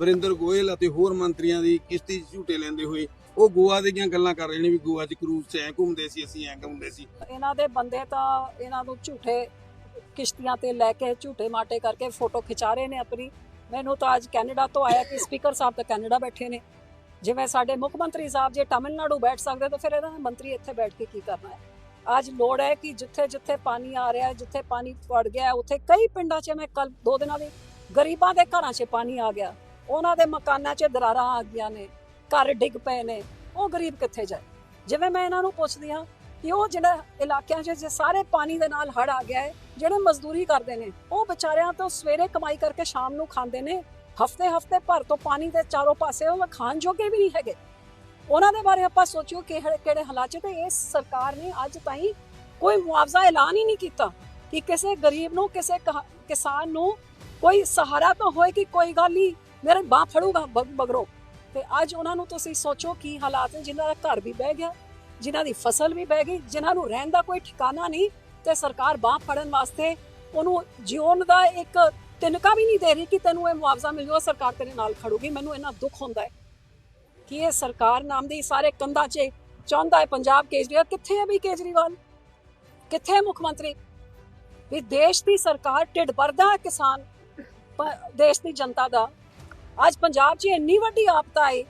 ਵਰਿੰਦਰ ਗੋਇਲ ਅਤੇ ਹੋਰ ਮੰਤਰੀਆਂ ਦੀ ਕਿਸ਼ਤੀ 'ਚ ਝੂਟੇ ਲੈਂਦੇ ਹੋਏ ਉਹ ਗੋਆ ਦੀਆਂ ਗੱਲਾਂ ਕਰ ਰਹੇ ਨੇ ਵੀ ਗੋਆ 'ਚ ਕਰੂਜ਼ 'ਚ ਐ ਘੁੰਮਦੇ ਸੀ, ਅਸੀਂ ਐ ਘੁੰਮਦੇ ਸੀ। ਇਹਨਾਂ ਦੇ ਬੰਦੇ ਤਾਂ ਇਹਨਾਂ ਨੂੰ ਝੂਠੇ ਕਿਸ਼ਤੀਆਂ ਤੇ ਲੈ ਕੇ ਝੂਠੇ ਮਾਟੇ ਕਰਕੇ ਫੋਟੋ ਖਿਚਾ ਰਹੇ ਨੇ ਆਪਣੀ। ਮੈਨੂੰ ਤਾਂ ਅੱਜ ਕੈਨੇਡਾ ਤੋਂ ਆਇਆ ਕਿ ਸਪੀਕਰ ਸਾਹਿਬ ਤਾਂ ਕੈਨੇਡਾ ਬੈਠੇ ਨੇ। ਜਿਵੇਂ ਸਾਡੇ ਮੁੱਖ ਮੰਤਰੀ ਸਾਹਿਬ ਜੇ ਤਾਮਿਲਨਾਡੂ ਬੈਠ ਸਕਦੇ ਤਾਂ ਫਿਰ ਇਹਨਾਂ ਦੇ ਮੰਤਰੀ ਇੱਥੇ ਬੈਠ ਕੇ ਕੀ ਕਰਨਾ ਹੈ? ਅੱਜ ਲੋੜ ਹੈ ਕਿ ਜਿੱਥੇ ਜਿੱਥੇ ਪਾਣੀ ਆ ਰਿਹਾ ਹੈ, ਜਿੱਥੇ ਪਾਣੀ ਵੜ ਗਿਆ ਉੱਥੇ ਕਈ ਪਿੰਡਾਂ 'ਚ ਮੈਂ ਕੱਲ ਦੋ ਦਿਨਾਂ ਦੇ ਗਰੀਬਾਂ ਦੇ ਘਰਾਂ 'ਚ ਪਾਣੀ ਆ ਗਿਆ। ਉਹਨਾਂ ਦੇ ਮਕਾਨਾਂ 'ਚ ਦਰਾਰਾਂ ਆ ਗਈਆਂ ਨੇ, ਘਰ ਡਿੱਗ ਪਏ ਨੇ, ਉਹ ਗਰੀਬ ਕਿੱਥੇ ਜਾਏ? ਜਿਵੇਂ ਮੈਂ ਇਹਨਾਂ ਨੂੰ ਪੁੱਛਦੀ ਹਾਂ ਕਿ ਉਹ ਜਿਹੜਾ ਇਲਾਕਿਆਂ 'ਚ ਜੇ ਸਾਰੇ ਪਾਣੀ ਦੇ ਨਾਲ ਹੜ ਆ ਗਿਆ ਹੈ, ਜਿਹੜੇ ਮਜ਼ਦੂਰੀ ਕਰਦੇ ਨੇ, ਉਹ ਵਿਚਾਰਿਆਂ ਤੋਂ ਸਵੇਰੇ ਕਮਾਈ ਕਰਕੇ ਸ਼ਾਮ ਨੂੰ ਖਾਂਦੇ ਨੇ, ਹਫ਼ਤੇ ਹਫ਼ਤੇ ਭਰ ਤੋਂ ਪਾਣੀ ਦੇ ਚਾਰੋਂ ਪਾਸੇ ਉਹ ਖਾਣ ਜੋਗੇ ਵੀ ਨਹੀਂ ਹੈਗੇ। ਉਹਨਾਂ ਦੇ ਬਾਰੇ ਆਪਾਂ ਸੋਚਿਓ ਕਿ ਕਿਹੜੇ ਕਿਹੜੇ ਹਾਲਾਤ 'ਚ ਤੇ ਇਸ ਸਰਕਾਰ ਨੇ ਅੱਜ ਤਾਈਂ ਕੋਈ ਮੁਆਵਜ਼ਾ ਐਲਾਨ ਹੀ ਨਹੀਂ ਕੀਤਾ ਕਿ ਕਿਸੇ ਗਰੀਬ ਨੂੰ, ਕਿਸੇ ਕਿਸਾਨ ਨੂੰ ਕੋਈ ਸਹਾਰਾ ਤਾਂ ਹੋਏ ਕਿ ਕੋਈ ਗੱਲ ਹੀ ਮੇਰੇ ਬਾਹ ਫੜੂਗਾ, ਬਗ- ਬਗਰੋ ਤੇ ਅੱਜ ਉਹਨਾਂ ਨੂੰ ਤੁਸੀਂ ਸੋਚੋ ਕੀ ਹਾਲਾਤ ਨੇ, ਜਿਨ੍ਹਾਂ ਦਾ ਘਰ ਵੀ ਬਹਿ ਗਿਆ, ਜਿਨ੍ਹਾਂ ਦੀ ਫਸਲ ਵੀ ਬਹਿ ਗਈ, ਜਿਨ੍ਹਾਂ ਨੂੰ ਰਹਿਣ ਦਾ ਕੋਈ ਠਿਕਾਣਾ ਨਹੀਂ ਤੇ ਸਰਕਾਰ ਬਾਹ ਫੜਨ ਵਾਸਤੇ ਉਹਨੂੰ ਜਿਉਣ ਦਾ ਇੱਕ ਤਿਨਕਾ ਵੀ ਨਹੀਂ ਦੇ ਰਹੀ ਕਿ ਤੈਨੂੰ ਇਹ ਮੁਆਵਜ਼ਾ ਮਿਲ ਜਾਊਗਾ ਸਰਕਾਰ ਤੇਰੇ ਨਾਲ ਖੜੂਗੀ। ਮੈਨੂੰ ਇਹਨਾਂ ਦੁੱਖ ਹੁੰਦਾ ਹੈ ਕਿ ਇਹ ਸਰਕਾਰ ਨਾਮ ਦੀ ਸਾਰੇ ਕੰਧਾਂ 'ਚ ਚਾਹੁੰਦਾ ਹੈ ਪੰਜਾਬ ਕੇਜਰੀਵਾਲ। ਕਿੱਥੇ ਹੈ ਵੀ ਕੇਜਰੀਵਾਲ? ਕਿੱਥੇ ਹੈ ਮੁੱਖ ਮੰਤਰੀ? ਵੀ ਦੇਸ਼ ਦੀ ਸਰਕਾਰ ਢਿੱਡ ਭਰਦਾ ਕਿਸਾਨ ਦੇਸ਼ ਦੀ ਜਨਤਾ ਦਾ। ਅੱਜ ਪੰਜਾਬ 'ਚ ਇੰਨੀ ਵੱਡੀ ਆਪਦਾ ਹੈ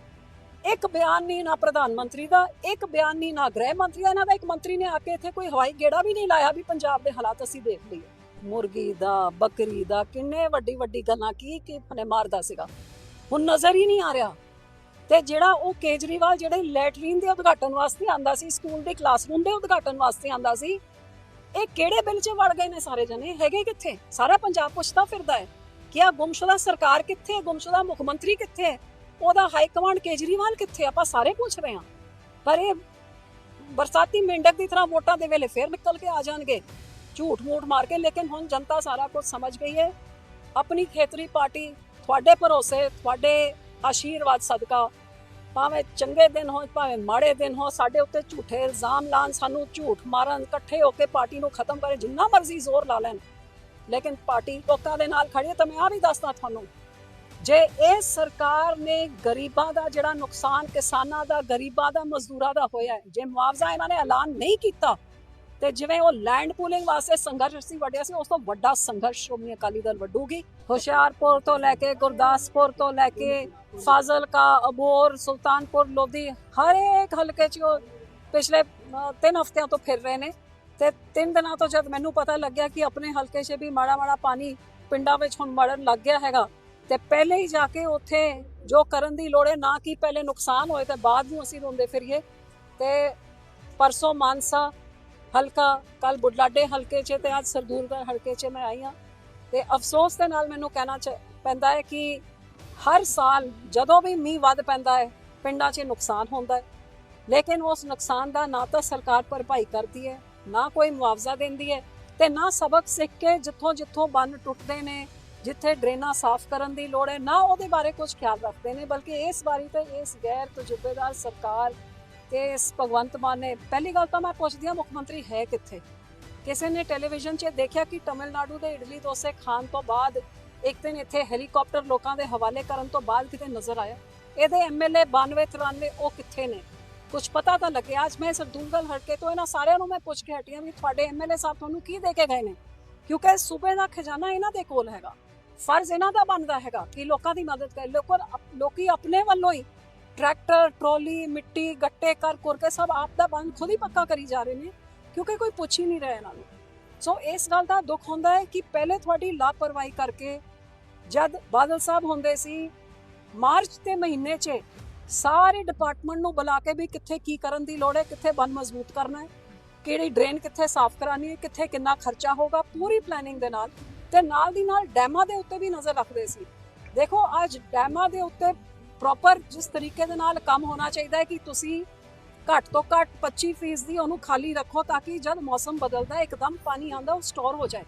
ਇੱਕ ਬਿਆਨ ਨਹੀਂ ਨਾ ਪ੍ਰਧਾਨ ਮੰਤਰੀ ਦਾ, ਇੱਕ ਬਿਆਨ ਨਹੀਂ ਨਾ ਗ੍ਰਹਿ ਮੰਤਰੀ ਦਾ। ਇਹਨਾਂ ਦਾ ਇੱਕ ਮੰਤਰੀ ਨੇ ਆ ਕੇ ਇੱਥੇ ਕੋਈ ਹਵਾਈ ਗੇੜਾ ਵੀ ਨਹੀਂ ਲਾਇਆ ਵੀ ਪੰਜਾਬ ਦੇ ਹਾਲਾਤ ਅਸੀਂ ਦੇਖ ਲਈਏ। ਮੁਰਗੀ ਦਾ, ਬੱਕਰੀ ਦਾ, ਕਿੰਨੇ ਵੱਡੀ ਵੱਡੀ ਗੱਲਾਂ, ਕੀ ਕੀ ਫਨੇ ਮਾਰਦਾ ਸੀਗਾ। ਹੁਣ ਨਜ਼ਰ ਹੀ ਨਹੀਂ ਆ ਰਿਹਾ। ਤੇ ਜਿਹੜਾ ਉਹ ਕੇਜਰੀਵਾਲ ਜਿਹੜੇ ਲੈਟਰੀਨ ਦੇ ਉਦਘਾਟਨ ਵਾਸਤੇ ਆਂਦਾ ਸੀ, ਸਕੂਲ ਦੇ ਕਲਾਸਰੂਮ ਦੇ ਉਦਘਾਟਨ ਵਾਸਤੇ ਆਂਦਾ ਸੀ, ਇਹ ਕਿਹੜੇ ਬਿੱਲ 'ਚ ਵੜ ਗਏ ਨੇ ਸਾਰੇ ਜਣੇ? ਹੈਗੇ ਕਿੱਥੇ? ਸਾਰਾ ਪੰਜਾਬ ਪੁੱਛਦਾ ਫਿਰਦਾ ਹੈ ਕਿ ਆ ਗੁੰਮਸ਼ੁਦਾ ਸਰਕਾਰ ਕਿੱਥੇ ਹੈ? ਗੁੰਮਸ਼ੁਦਾ ਮੁੱਖ ਮੰਤਰੀ ਕਿੱਥੇ ਹੈ? ਉਹਦਾ ਹਾਈ ਕਮਾਂਡ ਕੇਜਰੀਵਾਲ ਕਿੱਥੇ ਆਪਾਂ ਸਾਰੇ ਪੁੱਛ ਰਹੇ ਹਾਂ। ਪਰ ਇਹ ਬਰਸਾਤੀ ਮੇਂਢਕ ਦੀ ਤਰ੍ਹਾਂ ਵੋਟਾਂ ਦੇ ਵੇਲੇ ਫੇਰ ਨਿਕਲ ਕੇ ਆ ਜਾਣਗੇ। ਝੂਠ ਮੂਠ ਮਾਰ ਕੇ, ਲੇਕਿਨ ਹੁਣ ਜਨਤਾ ਸਾਰਾ ਕੁਝ ਸਮਝ ਗਈ ਹੈ। ਆਪਣੀ ਖੇਤਰੀ ਪਾਰਟੀ, ਤੁਹਾਡੇ ਭਰੋਸੇ, ਤੁਹਾਡੇ ਆਸ਼ੀਰਵਾਦ ਸਦਕਾ, ਭਾਵੇਂ ਚੰਗੇ ਦਿਨ ਹੋਣ, ਭਾਵੇਂ ਮਾੜੇ ਦਿਨ ਹੋ ਸਾਡੇ ਉੱਤੇ ਝੂਠੇ ਇਲਜ਼ਾਮ ਲਾਣ ਸਾਨੂੰ ਝੂਠ ਮਾਰਨ, ਇਕੱਠੇ ਹੋ ਕੇ ਪਾਰਟੀ ਨੂੰ ਖਤਮ ਕਰੇ ਜਿੰਨਾ ਮਰਜ਼ੀ ਜ਼ੋਰ ਲਾ ਲੈਣ। ਲੇਕਿਨ ਪਾਰਟੀ ਲੋਕਾਂ ਦੇ ਨਾਲ ਖੜੀ ਹੈ ਤਾਂ ਮੈਂ ਆ ਵੀ ਦੱਸਦਾ ਤੁਹਾਨੂੰ ਜੇ ਇਹ ਸਰਕਾਰ ਨੇ ਗਰੀਬਾਂ ਦਾ ਜਿਹੜਾ ਨੁਕਸਾਨ ਕਿਸਾਨਾਂ ਦਾ ਗਰੀਬਾਂ ਦਾ ਮਜ਼ਦੂਰਾਂ ਦਾ ਹੋਇਆ ਹੈ ਜੇ ਮੁਆਵਜ਼ਾ ਇਹਨਾਂ ਨੇ ਐਲਾਨ ਨਹੀਂ ਕੀਤਾ ਤੇ ਜਿਵੇਂ ਉਹ ਲੈਂਡ ਪੂਲਿੰਗ ਵਾਸਤੇ ਸੰਘਰਸ਼ ਸੀ ਵੱਡਿਆ ਸੀ ਉਸ ਤੋਂ ਵੱਡਾ ਸੰਘਰਸ਼ ਸ਼੍ਰੋਮਣੀ ਅਕਾਲੀ ਦਲ ਵੱਡੂਗੀ ਹੁਸ਼ਿਆਰਪੁਰ ਤੋਂ ਲੈ ਕੇ ਗੁਰਦਾਸਪੁਰ ਤੋਂ ਲੈ ਕੇ ਫਾਜ਼ਿਲਕਾ ਅਬੋਰ ਸੁਲਤਾਨਪੁਰ ਲੋਧੀ ਹਰ ਇੱਕ ਹਲਕੇ 'ਚ ਉਹ ਪਿਛਲੇ ਅ, ਤਿੰਨ ਹਫ਼ਤਿਆਂ ਤੋਂ ਫਿਰ ਰਹੇ ਨੇ। ਤੇ ਤਿੰਨ ਦਿਨਾਂ ਤੋਂ ਜਦ ਮੈਨੂੰ ਪਤਾ ਲੱਗਿਆ ਕਿ ਆਪਣੇ ਹਲਕੇ 'ਚ ਵੀ ਮਾੜਾ ਮਾੜਾ ਪਾਣੀ ਪਿੰਡਾਂ ਵਿੱਚ ਹੁਣ ਮੜਨ ਲੱਗ ਗਿਆ ਹੈਗਾ, ਤੇ ਪਹਿਲੇ ਹੀ ਜਾ ਕੇ ਉੱਥੇ ਜੋ ਕਰਨ ਦੀ ਲੋੜ ਹੈ, ਨਾ ਕਿ ਪਹਿਲੇ ਨੁਕਸਾਨ ਹੋਏ ਤੇ ਬਾਅਦ ਨੂੰ ਅਸੀਂ ਰੋਂਦੇ ਫਿਰੀਏ। ਤੇ ਪਰਸੋਂ ਮਾਨਸਾ ਹਲਕਾ ਕੱਲ ਬੁਢਲਾਡੇ ਹਲਕੇ 'ਚ ਤੇ ਅੱਜ ਸਰਦੂਲਗੜ੍ਹ ਹਲਕੇ 'ਚ ਮੈਂ ਆਈ ਹਾਂ। ਤੇ ਅਫਸੋਸ ਦੇ ਨਾਲ ਮੈਨੂੰ ਕਹਿਣਾ ਚ ਪੈਂਦਾ ਹੈ ਕਿ ਹਰ ਸਾਲ ਜਦੋਂ ਵੀ ਮੀਂਹ ਵੱਧ ਪੈਂਦਾ ਹੈ, ਪਿੰਡਾਂ 'ਚ ਨੁਕਸਾਨ ਹੁੰਦਾ ਹੈ। ਲੇਕਿਨ ਉਸ ਨੁਕਸਾਨ ਦਾ ਨਾ ਤਾਂ ਸਰਕਾਰ ਭਰਪਾਈ ਕਰਦੀ ਹੈ ਨਾ ਕੋਈ ਮੁਆਵਜ਼ਾ ਦਿੰਦੀ ਹੈ ਤੇ ਨਾ ਸਬਕ ਸਿੱਖ ਕੇ ਜਿੱਥੋਂ ਜਿੱਥੋਂ ਬੰਨ ਟੁੱਟਦੇ ਨੇ, ਜਿੱਥੇ ਡਰੇਨਾਂ ਸਾਫ਼ ਕਰਨ ਦੀ ਲੋੜ ਹੈ, ਨਾ ਉਹਦੇ ਬਾਰੇ ਕੁਝ ਖਿਆਲ ਰੱਖਦੇ ਨੇ, ਬਲਕਿ ਇਸ ਵਾਰੀ ਤੇ ਇਸ ਗੈਰ ਤਜਰਬੇਦਾਰ ਸਰਕਾਰ ਤੇ ਇਸ ਭਗਵੰਤ ਮਾਨ ਨੇ, ਪਹਿਲੀ ਗੱਲ ਤਾਂ ਮੈਂ ਪੁੱਛਦੀ ਹਾਂ ਮੁੱਖ ਮੰਤਰੀ ਹੈ ਕਿੱਥੇ? ਕਿਸੇ ਨੇ ਟੈਲੀਵਿਜ਼ਨ 'ਚ ਦੇਖਿਆ ਕਿ ਤਮਿਲਨਾਡੂ ਦੇ ਇਡਲੀ ਡੋਸੇ ਖਾਣ ਤੋਂ ਬਾਅਦ ਇੱਕ ਦਿਨ ਇੱਥੇ ਹੈਲੀਕਾਪਟਰ ਲੋਕਾਂ ਦੇ ਹਵਾਲੇ ਕਰਨ ਤੋਂ ਬਾਅਦ ਕਿਤੇ ਨਜ਼ਰ ਆਇਆ? ਇਹਦੇ ਐਮਐਲਏ 92 93 ਉਹ ਕਿੱਥੇ ਨੇ? ਕੁਝ ਪਤਾ ਤਾਂ ਲੱਗਿਆ ਅੱਜ ਮੈਂ ਸਰਦੂਲਗਲ ਹਲਕੇ ਤੋਂ ਇਹਨਾਂ ਸਾਰਿਆਂ ਨੂੰ ਮੈਂ ਪੁੱਛ ਕੇ ਹਟੀ ਵੀ ਤੁਹਾਡੇ ਐਮਐਲਏ ਸਾਹਿਬ ਤੁਹਾਨੂੰ ਕੀ ਦੇ ਕੇ ਗਏ ਨੇ? ਕਿਉਂਕਿ ਸੂਬੇ ਦਾ ਖਜ਼ਾਨਾ ਇਹਨਾਂ ਦੇ ਕੋਲ ਹੈਗਾ। ਫਰਜ਼ ਇਹਨਾਂ ਦਾ ਬਣਦਾ ਹੈਗਾ ਕਿ ਲੋਕਾਂ ਦੀ ਮਦਦ ਕਰੇ। ਲੋਕਾਂ ਲੋਕੀ ਆਪਣੇ ਵੱਲੋਂ ਹੀ ਟਰੈਕਟਰ, ਟਰੋਲੀ, ਮਿੱਟੀ, ਗੱਟੇ ਕਰ ਕੁਰਕੇ ਸਭ ਆਪ ਦਾ ਬੰਦ ਖੁਦ ਹੀ ਪੱਕਾ ਕਰੀ ਜਾ ਰਹੇ ਨੇ, ਕਿਉਂਕਿ ਕੋਈ ਪੁੱਛ ਹੀ ਨਹੀਂ ਰਿਹਾ ਇਹਨਾਂ ਨੂੰ। ਸੋ ਇਸ ਗੱਲ ਦਾ ਦੁੱਖ ਹੁੰਦਾ ਹੈ ਕਿ ਪਹਿਲੇ ਤੁਹਾਡੀ ਲਾਪਰਵਾਹੀ ਕਰਕੇ ਜਦ ਬਾਦਲ ਸਾਹਿਬ ਹੁੰਦੇ ਸੀ, ਮਾਰਚ ਦੇ ਮਹੀਨੇ 'ਚ ਸਾਰੇ ਡਿਪਾਰਟਮੈਂਟ ਨੂੰ ਬੁਲਾ ਕੇ ਵੀ ਕਿੱਥੇ ਕੀ ਕਰਨ ਦੀ ਲੋੜ ਹੈ, ਕਿੱਥੇ ਬੰਨ ਮਜ਼ਬੂਤ ਕਰਨਾ ਹੈ, ਕਿਹੜੀ ਡਰੇਨ ਕਿੱਥੇ ਸਾਫ਼ ਕਰਾਣੀ ਹੈ, ਕਿੱਥੇ ਕਿੰਨਾ ਖਰਚਾ ਹੋਗਾ ਪੂਰੀ ਪਲੈਨਿੰਗ ਦੇ ਨਾਲ ਤੇ ਨਾਲ ਦੀ ਨਾਲ ਡੈਮਾਂ ਦੇ ਉੱਤੇ ਵੀ ਨਜ਼ਰ ਰੱਖਦੇ ਸੀ। ਦੇਖੋ, ਅੱਜ ਡੈਮਾਂ ਦੇ ਉੱਤੇ ਪ੍ਰੋਪਰ ਜਿਸ ਤਰੀਕੇ ਦੇ ਨਾਲ ਕੰਮ ਹੋਣਾ ਚਾਹੀਦਾ ਹੈ ਕਿ ਤੁਸੀਂ ਘੱਟ ਤੋਂ ਘੱਟ 25% ਦੀ ਉਹਨੂੰ ਖਾਲੀ ਰੱਖੋ ਤਾਂ ਕਿ ਜਦ ਮੌਸਮ ਬਦਲਦਾ ਇੱਕਦਮ ਪਾਣੀ ਆਂਦਾ ਉਹ ਸਟੋਰ ਹੋ ਜਾਏ।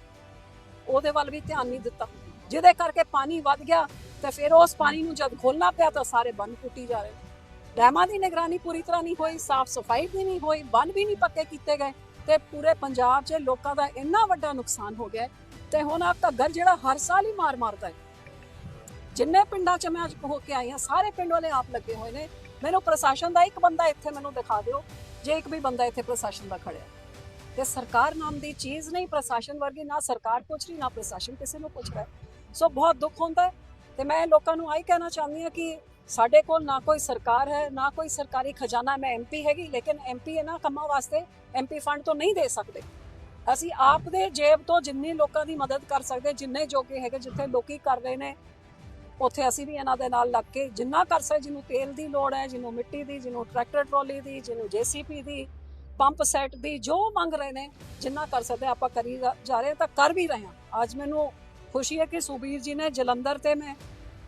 ਉਹਦੇ ਵੱਲ ਵੀ ਧਿਆਨ ਨਹੀਂ ਦਿੱਤਾ। ਜਿਹਦੇ ਕਰਕੇ ਪਾਣੀ ਵੱਧ ਗਿਆ ਤੇ ਫਿਰ ਉਸ ਪਾਣੀ ਨੂੰ ਜਦ ਖੋਲਣਾ ਪਿਆ ਤਾਂ ਸਾਰੇ ਬੰਨ ਟੁੱਟੀ ਜਾ ਰਹੇ। ਡੈਮਾਂ ਦੀ ਨਿਗਰਾਨੀ ਪੂਰੀ ਤਰ੍ਹਾਂ ਨਹੀਂ ਹੋਈ, ਸਾਫ਼ ਸਫ਼ਾਈ ਵੀ ਨਹੀਂ ਹੋਈ, ਬੰਨ ਵੀ ਨਹੀਂ ਪੱਕੇ ਕੀਤੇ ਗਏ ਤੇ ਪੂਰੇ ਪੰਜਾਬ 'ਚ ਲੋਕਾਂ ਦਾ ਇੰਨਾ ਵੱਡਾ ਨੁਕਸਾਨ ਹੋ ਗਿਆ ਤੇ ਹੁਣ ਆ ਘੱਗਰ ਜਿਹੜਾ ਹਰ ਸਾਲ ਹੀ ਮਾਰ ਮਾਰਦਾ ਹੈ। ਜਿੰਨੇ ਪਿੰਡਾਂ 'ਚ ਮੈਂ ਅੱਜ ਹੋ ਕੇ ਆਈ ਹਾਂ, ਸਾਰੇ ਪਿੰਡ ਵਾਲੇ ਆਪ ਲੱਗੇ ਹੋਏ ਨੇ। ਮੈਨੂੰ ਪ੍ਰਸ਼ਾਸਨ ਦਾ ਇੱਕ ਬੰਦਾ ਇੱਥੇ ਮੈਨੂੰ ਦਿਖਾ ਦਿਓ, ਜੇ ਇੱਕ ਵੀ ਬੰਦਾ ਇੱਥੇ ਪ੍ਰਸ਼ਾਸਨ ਦਾ ਖੜਿਆ ਤੇ ਸਰਕਾਰ ਨਾਮ ਦੀ ਚੀਜ਼ ਨਹੀਂ ਪ੍ਰਸ਼ਾਸਨ ਵਰਗੀ, ਨਾ ਸਰਕਾਰ ਪੁੱਛ ਰਹੀ, ਨਾ ਪ੍ਰਸ਼ਾਸਨ ਕਿਸੇ ਨੂੰ ਪੁੱਛ ਰਿਹਾ ਸੋ ਬਹੁਤ ਦੁੱਖ ਹੁੰਦਾ ਹੈ। ਤੇ ਮੈਂ ਲੋਕਾਂ ਨੂੰ ਆਹੀ ਕਹਿਣਾ ਚਾਹੁੰਦੀ ਹਾਂ ਕਿ ਸਾਡੇ ਕੋਲ ਨਾ ਕੋਈ ਸਰਕਾਰ ਹੈ, ਨਾ ਕੋਈ ਸਰਕਾਰੀ ਖਜ਼ਾਨਾ, ਮੈਂ ਐਮਪੀ ਹੈਗੀ, ਲੇਕਿਨ ਐਮਪੀ ਇਹਨਾਂ ਕੰਮਾਂ ਵਾਸਤੇ ਐਮਪੀ ਫੰਡ ਤੋਂ ਨਹੀਂ ਦੇ ਸਕਦੇ। ਅਸੀਂ ਆਪ ਦੇ ਜੇਬ ਤੋਂ ਜਿੰਨੀ ਲੋਕਾਂ ਦੀ ਮਦਦ ਕਰ ਸਕਦੇ, ਜਿੰਨੇ ਜੋਗੇ ਹੈਗੇ, ਜਿੱਥੇ ਲੋਕੀ ਕਰ ਰਹੇ ਨੇ, ਉੱਥੇ ਅਸੀਂ ਵੀ ਇਹਨਾਂ ਦੇ ਨਾਲ ਲੱਗ ਕੇ ਜਿੰਨਾ ਕਰ ਸਕਦੇ, ਜਿਹਨੂੰ ਤੇਲ ਦੀ ਲੋੜ ਹੈ, ਜਿਹਨੂੰ ਮਿੱਟੀ ਦੀ, ਜਿਹਨੂੰ ਟਰੈਕਟਰ ਟਰਾਲੀ ਦੀ, ਜਿਹਨੂੰ ਜੀਸੀਪੀ ਦੀ, ਪੰਪ ਸੈੱਟ ਦੀ ਜੋ ਮੰਗ ਰਹੇ ਨੇ, ਜਿੰਨਾ ਕਰ ਸਕਦੇ ਆਪਾਂ ਕਰੀ ਜਾ ਰਹੇ ਤਾਂ ਕਰ ਵੀ ਰਹੇ ਹਾਂ। ਅੱਜ ਮੈਨੂੰ ਖੁਸ਼ੀ ਹੈ ਕਿ ਸੁਬੀਰ ਜੀ ਨੇ ਜਲੰਧਰ ਤੇ ਮੈਂ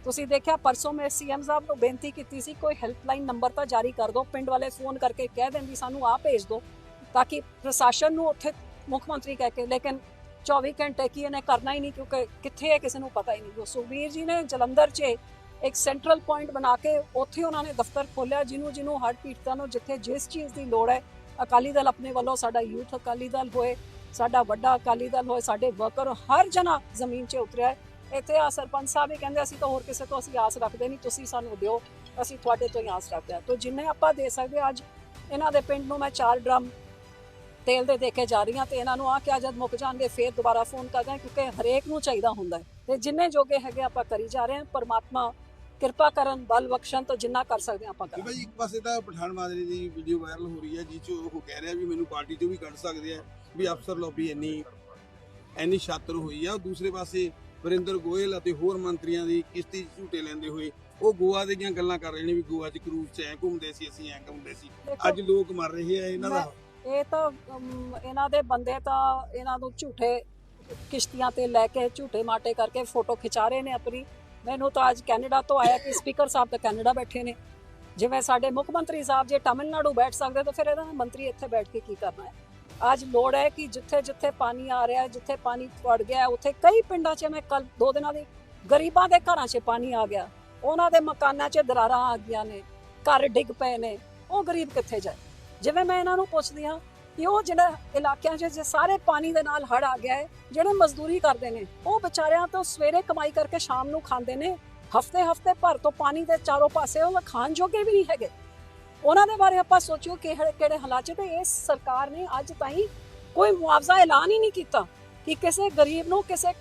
ਤੁਸੀਂ ਦੇਖਿਆ ਪਰਸੋਂ ਮੈਂ ਸੀਐਮ ਸਾਹਿਬ ਨੂੰ ਬੇਨਤੀ ਕੀਤੀ ਸੀ, ਕੋਈ ਹੈਲਪਲਾਈਨ ਨੰਬਰ ਤਾਂ ਜਾਰੀ ਕਰ ਦਿਓ, ਪਿੰਡ ਵਾਲੇ ਫੋਨ ਕਰਕੇ ਕਹਿ ਦੇਣ ਵੀ ਸਾਨੂੰ ਆਪ ਭੇਜ ਦਿਓ ਤਾਂ ਕਿ ਪ੍ਰਸ਼ਾਸਨ ਨੂੰ ਉੱਥੇ ਮੁੱਖ ਮੰਤਰੀ ਕਹਿ ਕੇ, ਲੇਕਿਨ 24 ਘੰਟੇ ਕੀ ਇਹਨੇ ਕਰਨਾ ਹੀ ਨਹੀਂ, ਕਿਉਂਕਿ ਕਿੱਥੇ ਹੈ ਕਿਸੇ ਨੂੰ ਪਤਾ ਹੀ ਨਹੀਂ। ਉਹ ਸੁਖਬੀਰ ਜੀ ਨੇ ਜਲੰਧਰ 'ਚ ਇੱਕ ਸੈਂਟਰਲ ਪੁਆਇੰਟ ਬਣਾ ਕੇ ਉੱਥੇ ਉਹਨਾਂ ਨੇ ਦਫ਼ਤਰ ਖੋਲ੍ਹਿਆ, ਜਿਹਨੂੰ ਜਿਹਨੂੰ ਹਰ ਪੀੜਤਾਂ ਨੂੰ ਜਿੱਥੇ ਜਿਸ ਚੀਜ਼ ਦੀ ਲੋੜ ਹੈ, ਅਕਾਲੀ ਦਲ ਆਪਣੇ ਵੱਲੋਂ, ਸਾਡਾ ਯੂਥ ਅਕਾਲੀ ਦਲ ਹੋਏ ਸਾਡਾ ਵੱਡਾ ਅਕਾਲੀ ਦਲ ਹੋਏ, ਸਾਡੇ ਵਰਕਰ ਹਰ ਜਨਾ ਜ਼ਮੀਨ 'ਚ ਉਤਰਿਆ ਹੈ। ਇੱਥੇ ਆ ਸਰਪੰਚ ਸਾਹਿਬ ਵੀ ਕਹਿੰਦੇ, ਅਸੀਂ ਤਾਂ ਹੋਰ ਕਿਸੇ ਤੋਂ ਅਸੀਂ ਆਸ ਰੱਖਦੇ ਨਹੀਂ, ਤੁਸੀਂ ਸਾਨੂੰ ਦਿਓ, ਅਸੀਂ ਤੁਹਾਡੇ ਤੋਂ ਹੀ ਆਸ ਰੱਖਦੇ ਹਾਂ। ਤਾਂ ਜਿੰਨੇ ਆਪਾਂ ਦੇ ਸਕਦੇ ਅੱਜ ਇਹਨਾਂ ਦੇ ਪਿੰਡ ਨੂੰ ਮੈਂ ਚਾਰ ਡਰਮ ਤੇਲ ਦੇ ਦੇ ਕੇ ਜਾ ਰਹੀ ਹਾਂ ਤੇ ਇਹਨਾਂ ਨੂੰ ਆ ਕਿ ਜਦ ਮੁੱਕ ਜਾਣਗੇ ਫੇਰ ਦੁਬਾਰਾ ਫੋਨ ਕਰਦਾ ਕਿਉਂਕਿ ਹਰੇਕ ਨੂੰ ਚਾਹੀਦਾ ਹੁੰਦਾ ਹੈ। ਤੇ ਜਿੰਨੇ ਜੋਗੇ ਹੈਗੇ ਆਪਾਂ ਕਰੀ ਜਾ ਰਹੇ ਹਾਂ, ਪਰਮਾਤਮਾ ਕਿਰਪਾ ਕਰਨ ਬਲ ਬਖਸ਼ਣ ਤੋਂ ਜਿੰਨਾ ਕਰ ਸਕਦੇ ਆਪਾਂ ਕਰਾਂਗੇ ਭਾਈ ਇੱਕ ਪਾਸੇ ਤਾਂ ਪਠਾਨ ਮਾਜਰੇ ਦੀ ਵੀਡੀਓ ਵਾਇਰਲ ਹੋ ਰਹੀ ਹੈ ਜਿਸ 'ਚ ਉਹ ਕਹਿ ਰਿਹਾ ਵੀ ਮੈਨੂੰ ਪਾਰਟੀ 'ਚੋਂ ਵੀ ਕੱਢ ਸਕਦੇ ਆ ਵੀ ਅਫਸਰ ਲੌਬੀ ਇੰਨੀ ਇੰਨੀ ਛਾਤਰ ਹੋਈ ਆ। ਦੂਸਰੇ ਪਾਸੇ ਵਰਿੰਦਰ ਗੋਇਲ ਅਤੇ ਹੋਰ ਮੰਤਰੀਆਂ ਦੀ ਕਿਸ਼ਤੀ ਝੂਟੇ ਲੈਂਦੇ ਹੋਏ ਉਹ ਗੋਆ ਦੀਆਂ ਗੱਲਾਂ ਕਰ ਰਹੇ ਨੇ ਵੀ ਗੋਆ 'ਚ ਕਰੂਜ਼ 'ਚ ਐ ਘੁੰਮਦੇ ਸੀ ਅਸੀਂ ਐ ਘੁੰਮਦੇ ਸੀ। ਅੱਜ ਲੋਕ ਮਰ ਰਹੇ ਆ ਇਹਨਾਂ ਦਾ। ਇਹ ਤਾਂ ਇਹਨਾਂ ਦੇ ਬੰਦੇ ਤਾਂ ਇਹਨਾਂ ਨੂੰ ਝੂਠੇ ਕਿਸ਼ਤੀਆਂ ਤੇ ਲੈ ਕੇ ਝੂਠੇ ਮਾਟੇ ਕਰਕੇ ਫੋਟੋ ਖਿਚਾ ਰਹੇ ਨੇ ਆਪਣੀ। ਮੈਨੂੰ ਤਾਂ ਅੱਜ ਕੈਨੇਡਾ ਤੋਂ ਆਇਆ ਕਿ ਸਪੀਕਰ ਸਾਹਿਬ ਤਾਂ ਕੈਨੇਡਾ ਬੈਠੇ ਨੇ। ਜਿਵੇਂ ਸਾਡੇ ਮੁੱਖ ਮੰਤਰੀ ਸਾਹਿਬ ਜੇ ਤਾਮਿਲਨਾਡੂ ਬੈਠ ਸਕਦੇ ਤਾਂ ਫਿਰ ਇਹਨਾਂ ਮੰਤਰੀ ਇੱਥੇ ਬੈਠ ਕੇ ਕੀ ਕਰਨਾ ਹੈ? ਅੱਜ ਲੋੜ ਹੈ ਕਿ ਜਿੱਥੇ ਜਿੱਥੇ ਪਾਣੀ ਆ ਰਿਹਾ ਹੈ, ਜਿੱਥੇ ਪਾਣੀ ਵੜ ਗਿਆ ਉੱਥੇ ਕਈ ਪਿੰਡਾਂ 'ਚ ਮੈਂ ਕੱਲ ਦੋ ਦਿਨਾਂ ਦੀ ਗਰੀਬਾਂ ਦੇ ਘਰਾਂ 'ਚ ਪਾਣੀ ਆ ਗਿਆ। ਉਹਨਾਂ ਦੇ ਮਕਾਨਾਂ 'ਚ ਦਰਾਰਾਂ ਆ ਗਈਆਂ ਨੇ, ਘਰ ਡਿੱਗ ਪਏ ਨੇ। ਉਹ ਗਰੀਬ ਕਿੱਥੇ ਜਾਏ? ਜਿਵੇਂ ਮੈਂ ਇਹਨਾਂ ਨੂੰ ਪੁੱਛਦੀ ਹਾਂ ਕਿ ਉਹ ਜਿਹੜਾ ਇਲਾਕਿਆਂ 'ਚ ਜੇ ਸਾਰੇ ਪਾਣੀ ਦੇ ਨਾਲ ਹੜ ਆ ਗਿਆ ਹੈ, ਜਿਹੜੇ ਮਜ਼ਦੂਰੀ ਕਰਦੇ ਨੇ, ਉਹ ਵਿਚਾਰਿਆਂ ਤੋਂ ਸਵੇਰੇ ਕਮਾਈ ਕਰਕੇ ਸ਼ਾਮ ਨੂੰ ਖਾਂਦੇ ਨੇ, ਹਫ਼ਤੇ ਹਫ਼ਤੇ ਭਰ ਤੋਂ ਪਾਣੀ ਦੇ ਚਾਰੋਂ ਪਾਸੇ ਉਹ ਖਾਣ ਜੋਗੇ ਵੀ ਨਹੀਂ ਹੈਗੇ। ਉਹਨਾਂ ਦੇ ਬਾਰੇ ਆਪਾਂ ਸੋਚਿਓ ਕਿ ਕਿਹੜੇ ਕਿਹੜੇ ਹਾਲਾਤ 'ਚ ਤੇ ਇਸ ਸਰਕਾਰ ਨੇ ਅੱਜ ਤਾਈਂ ਕੋਈ ਮੁਆਵਜ਼ਾ ਐਲਾਨ ਹੀ ਨਹੀਂ ਕੀਤਾ ਕਿ ਕਿਸੇ ਗਰੀਬ ਨੂੰ, ਕਿਸੇ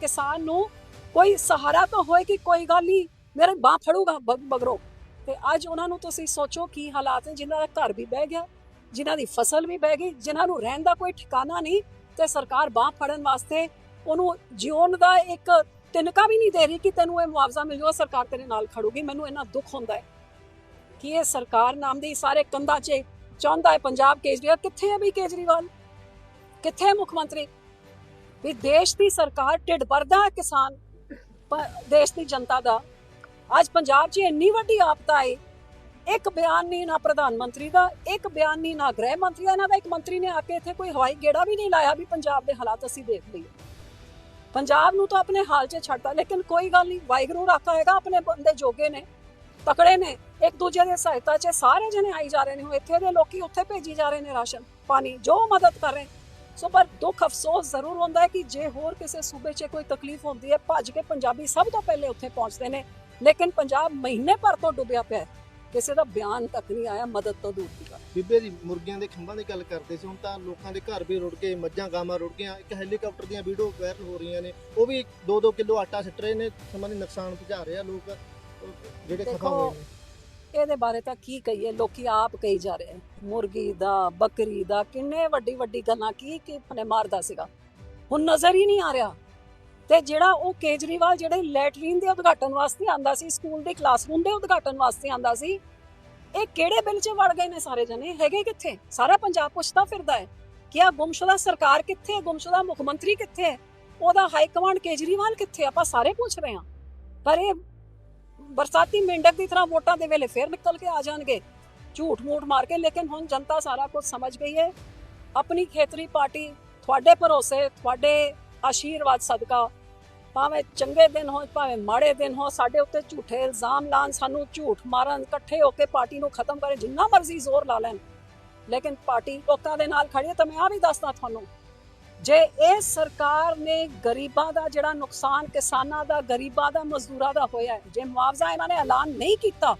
ਕਿਸਾਨ ਨੂੰ ਕੋਈ ਸਹਾਰਾ ਤਾਂ ਹੋਏ ਕਿ ਕੋਈ ਗੱਲ ਨਹੀਂ, ਮੇਰੇ ਬਾਹ ਫੜੂਗਾ ਬਗ- ਬਗਰੋ। ਤੇ ਅੱਜ ਉਹਨਾਂ ਨੂੰ ਤੁਸੀਂ ਸੋਚੋ ਕੀ ਹਾਲਾਤ ਨੇ, ਜਿਨ੍ਹਾਂ ਦਾ ਘਰ ਵੀ ਬਹਿ ਗਿਆ ਜਿਨ੍ਹਾਂ ਦੀ ਫਸਲ ਵੀ ਬਹਿ ਗਈ, ਜਿਨ੍ਹਾਂ ਨੂੰ ਰਹਿਣ ਦਾ ਕੋਈ ਠਿਕਾਣਾ ਨਹੀਂ ਤੇ ਸਰਕਾਰ ਬਾਹ ਫੜਨ ਵਾਸਤੇ ਉਹਨੂੰ ਜਿਉਣ ਦਾ ਇੱਕ ਤਿੰਨਕਾ ਵੀ ਨਹੀਂ ਦੇ ਰਹੀ ਕਿ ਤੈਨੂੰ ਇਹ ਮੁਆਵਜ਼ਾ ਮਿਲ ਜਾਊਗਾ ਸਰਕਾਰ ਤੇਰੇ ਨਾਲ ਖੜੂਗੀ, ਮੈਨੂੰ ਇਹਨਾਂ ਦੁੱਖ ਹੁੰਦਾ ਹੈ ਕਿ ਇਹ ਸਰਕਾਰ ਨਾਮ ਦੀ ਸਾਰੇ ਕੰਧਾਂ 'ਚ ਚਾਹੁੰਦਾ ਹੈ ਪੰਜਾਬ ਕੇਜਰੀਵਾਲ, ਕਿੱਥੇ ਹੈ ਵੀ ਕੇਜਰੀਵਾਲ? ਕਿੱਥੇ ਹੈ ਮੁੱਖ ਮੰਤਰੀ? ਵੀ ਦੇਸ਼ ਦੀ ਸਰਕਾਰ ਢਿੱਡ ਭਰਦਾ ਹੈ ਕਿਸਾਨ ਦੇਸ਼ ਦੀ ਜਨਤਾ ਦਾ। ਅੱਜ ਪੰਜਾਬ 'ਚ ਇੰਨੀ ਵੱਡੀ ਆਪਦਾ ਹੈ ਇੱਕ ਬਿਆਨ ਨਹੀਂ ਨਾ ਪ੍ਰਧਾਨ ਮੰਤਰੀ ਦਾ, ਇੱਕ ਬਿਆਨ ਨਹੀਂ ਨਾ ਗ੍ਰਹਿ ਮੰਤਰੀ ਦਾ, ਇਹਨਾਂ ਦਾ ਇੱਕ ਮੰਤਰੀ ਨੇ ਆ ਕੇ ਇੱਥੇ ਕੋਈ ਹਵਾਈ ਗੇੜਾ ਵੀ ਨਹੀਂ ਲਾਇਆ ਵੀ ਪੰਜਾਬ ਦੇ ਹਾਲਾਤ ਅਸੀਂ ਦੇਖ ਲਈਏ। ਪੰਜਾਬ ਨੂੰ ਤਾਂ ਆਪਣੇ ਹਾਲ 'ਚ ਛੱਡਦਾ ਲੇਕਿਨ ਕੋਈ ਗੱਲ ਨਹੀਂ, ਵਾਹਿਗੁਰੂ ਰੱਖਾ ਹੈਗਾ ਆਪਣੇ ਬੰਦੇ ਜੋਗੇ ਨੇ, ਤਕੜੇ ਨੇ, ਇੱਕ ਦੂਜੇ ਦੀ ਸਹਾਇਤਾ 'ਚ ਸਾਰੇ ਜਣੇ ਆਈ ਜਾ ਰਹੇ ਨੇ ਇੱਥੇ ਦੇ ਲੋਕੀ ਉੱਥੇ ਭੇਜੀ ਜਾ ਰਹੇ ਨੇ ਰਾਸ਼ਨ, ਪਾਣੀ, ਜੋ ਮਦਦ ਕਰ ਰਹੇ। ਸੋ ਪਰ ਦੁੱਖ ਅਫਸੋਸ ਜ਼ਰੂਰ ਹੁੰਦਾ ਹੈ ਕਿ ਜੇ ਹੋਰ ਕਿਸੇ ਸੂਬੇ 'ਚ ਕੋਈ ਤਕਲੀਫ ਹੁੰਦੀ ਹੈ, ਭੱਜ ਕੇ ਪੰਜਾਬੀ ਸਭ ਤੋਂ ਪਹਿਲੇ ਉੱਥੇ ਪਹੁੰਚਦੇ ਨੇ, ਲੇਕਿਨ ਪੰਜਾਬ ਮਹੀਨੇ ਭਰ ਤੋਂ ਡੁੱਬਿਆ ਪਿਆ ਹੈ। ਕਿਸੇ ਦਾ ਬਿਆਨ ਤੱਕ ਨਹੀਂ ਆਇਆ ਮਦਦ ਤੋਂ ਦੂਰ ਦੀ ਗੱਲ। ਬੀਬੇ ਜੀ ਮੁਰਗੀਆਂ ਦੇ ਖੰਭਾਂ ਦੀ ਗੱਲ ਕਰਦੇ ਸੀ ਹੁਣ ਤਾਂ ਲੋਕਾਂ ਦੇ ਘਰ ਵੀ ਰੁੜ ਗਏ ਮੱਝਾਂ ਗਾਵਾਂ ਰੁੜ ਗਈਆਂ। ਇੱਕ ਹੈਲੀਕਾਪਟਰ ਦੀਆਂ ਵੀਡੀਓ ਵਾਇਰਲ ਹੋ ਰਹੀਆਂ ਨੇ। ਉਹ ਵੀ 2-2 ਕਿਲੋ ਆਟਾ ਸਿੱਟ ਰਹੇ ਨੇ ਸਮਾਂ ਦੀ ਨੁਕਸਾਨ ਪਹੁੰਚਾ ਰਹੇ ਆ ਲੋਕ ਜਿਹੜੇ ਦੇਖੋ, ਹੋਏ ਨੇ। ਇਹਦੇ ਬਾਰੇ ਤਾਂ ਕੀ ਕਹੀਏ ਲੋਕੀ ਆਪ ਕਹੀ ਜਾ ਰਹੇ। ਮੁਰਗੀ ਦਾ ਬੱਕਰੀ ਦਾ ਕਿੰਨੇ ਵੱਡੀ ਵੱਡੀ ਗੱਲਾਂ ਕੀ ਕੀ ਨੇ ਮਾਰਦਾ ਸੀਗਾ। ਹੁਣ ਨਜ਼ਰ ਹੀ ਨਹੀਂ ਆ ਰਿਹਾ। ਤੇ ਜਿਹੜਾ ਉਹ ਕੇਜਰੀਵਾਲ ਜਿਹੜੇ ਲੈਟਰੀਨ ਦੇ ਉਦਘਾਟਨ ਵਾਸਤੇ ਆਂਦਾ ਸੀ, ਸਕੂਲ ਦੇ ਕਲਾਸਰੂਮ ਦੇ ਉਦਘਾਟਨ ਵਾਸਤੇ ਆਂਦਾ ਸੀ, ਇਹ ਕਿਹੜੇ ਬਿੱਲ 'ਚ ਵੜ ਗਏ ਨੇ ਸਾਰੇ ਜਣੇ? ਹੈਗੇ ਕਿੱਥੇ? ਸਾਰਾ ਪੰਜਾਬ ਪੁੱਛਦਾ ਫਿਰਦਾ ਹੈ ਕਿ ਆ ਗੁੰਮਸ਼ੁਦਾ ਸਰਕਾਰ ਕਿੱਥੇ ਹੈ? ਗੁੰਮਸ਼ੁਦਾ ਮੁੱਖ ਮੰਤਰੀ ਕਿੱਥੇ ਹੈ? ਉਹਦਾ ਹਾਈ ਕਮਾਂਡ ਕੇਜਰੀਵਾਲ ਕਿੱਥੇ ਆਪਾਂ ਸਾਰੇ ਪੁੱਛ ਰਹੇ ਹਾਂ। ਪਰ ਇਹ ਬਰਸਾਤੀ ਮੇਂਢਕ ਦੀ ਤਰ੍ਹਾਂ ਵੋਟਾਂ ਦੇ ਵੇਲੇ ਫੇਰ ਨਿਕਲ ਕੇ ਆ ਜਾਣਗੇ। ਝੂਠ ਮੂਠ ਮਾਰ ਕੇ, ਲੇਕਿਨ ਹੁਣ ਜਨਤਾ ਸਾਰਾ ਕੁਝ ਸਮਝ ਗਈ ਹੈ। ਆਪਣੀ ਖੇਤਰੀ ਪਾਰਟੀ, ਤੁਹਾਡੇ ਭਰੋਸੇ, ਤੁਹਾਡੇ ਆਸ਼ੀਰਵਾਦ ਸਦਕਾ ਭਾਵੇਂ ਚੰਗੇ ਦਿਨ ਹੋਣ, ਭਾਵੇਂ ਮਾੜੇ ਦਿਨ ਹੋ ਸਾਡੇ ਉੱਤੇ ਝੂਠੇ ਇਲਜ਼ਾਮ ਲਾਣ ਸਾਨੂੰ ਝੂਠ ਮਾਰਨ, ਇਕੱਠੇ ਹੋ ਕੇ ਪਾਰਟੀ ਨੂੰ ਖਤਮ ਕਰੇ, ਜਿੰਨਾ ਮਰਜ਼ੀ ਜ਼ੋਰ ਲਾ ਲੈਣ। ਲੇਕਿਨ ਪਾਰਟੀ ਲੋਕਾਂ ਦੇ ਨਾਲ ਖੜੀ ਹੈ ਤਾਂ ਮੈਂ ਆ ਵੀ ਦੱਸਦਾ ਤੁਹਾਨੂੰ, ਜੇ ਇਹ ਸਰਕਾਰ ਨੇ ਗਰੀਬਾਂ ਦਾ ਜਿਹੜਾ ਨੁਕਸਾਨ, ਕਿਸਾਨਾਂ ਦਾ, ਗਰੀਬਾਂ ਦਾ, ਮਜ਼ਦੂਰਾਂ ਦਾ ਹੋਇਆ ਜੇ ਮੁਆਵਜ਼ਾ ਇਹਨਾਂ ਨੇ ਐਲਾਨ ਨਹੀਂ ਕੀਤਾ,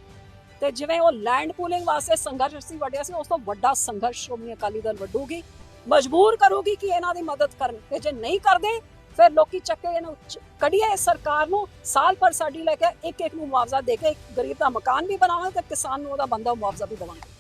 ਤੇ ਜਿਵੇਂ ਉਹ ਲੈਂਡ ਪੂਲਿੰਗ ਵਾਸਤੇ ਸੰਘਰਸ਼ ਸੀ ਵੱਡਿਆ ਸੀ, ਉਸ ਤੋਂ ਵੱਡਾ ਸੰਘਰਸ਼ ਸ਼੍ਰੋਮਣੀ ਅਕਾਲੀ ਦਲ ਵੱਡੂਗੀ ਮਜਬੂਰ ਕਰੂਗੀ ਕਿ ਇਹਨਾਂ ਦੀ ਮਦਦ ਕਰਨ, ਤੇ ਜੇ ਨਹੀਂ ਕਰਦੇ ਫਿਰ ਲੋਕੀ ਚੱਕੇ ਇਹਨੂੰ ਚ- ਕੱਢੀਏ ਸਰਕਾਰ ਨੂੰ ਸਾਲ ਪਰ ਸਾਡੀ ਲੈ ਕੇ ਇੱਕ ਇੱਕ ਨੂੰ ਮੁਆਵਜ਼ਾ ਦੇ ਕੇ ਗਰੀਬ ਦਾ ਮਕਾਨ ਵੀ ਬਣਾਵਾਂਗੇ ਤੇ ਕਿਸਾਨ ਨੂੰ ਉਹਦਾ ਬੰਦਾ ਮੁਆਵਜ਼ਾ ਵੀ ਦੇਵਾਂਗੇ।